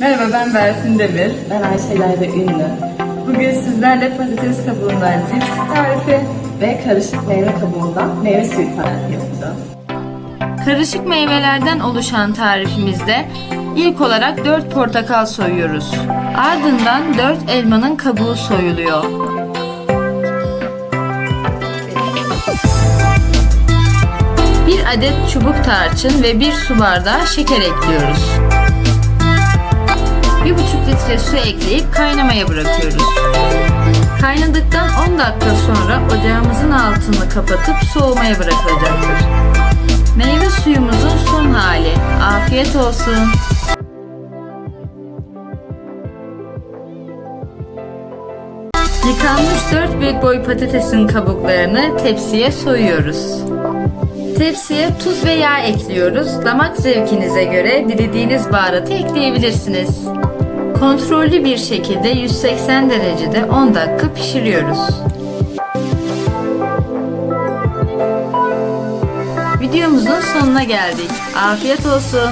Merhaba ben Berfin Demir. Ben Ayşe de Ünlü Bugün sizlerle patates kabuğundan cips tarifi. ve karışık meyve kabuğundan meyve suyu tarifi yapacağız. Karışık meyvelerden oluşan tarifimizde ilk olarak 4 portakal soyuyoruz. Ardından 4 elmanın kabuğu soyuluyor. Bir adet çubuk tarçın ve bir su bardağı şeker ekliyoruz. 1,5 litre su ekleyip kaynamaya bırakıyoruz. Kaynadıktan 10 dakika sonra ocağımızın altını kapatıp soğumaya bırakılacaktır. Meyve suyumuzun son hali. Afiyet olsun. Yıkanmış 4 büyük boy patatesin kabuklarını tepsiye soyuyoruz. Tepsiye tuz ve yağ ekliyoruz. Damak zevkinize göre dilediğiniz baharatı ekleyebilirsiniz. Kontrollü bir şekilde 180 derecede 10 dakika pişiriyoruz. Videomuzun sonuna geldik. Afiyet olsun.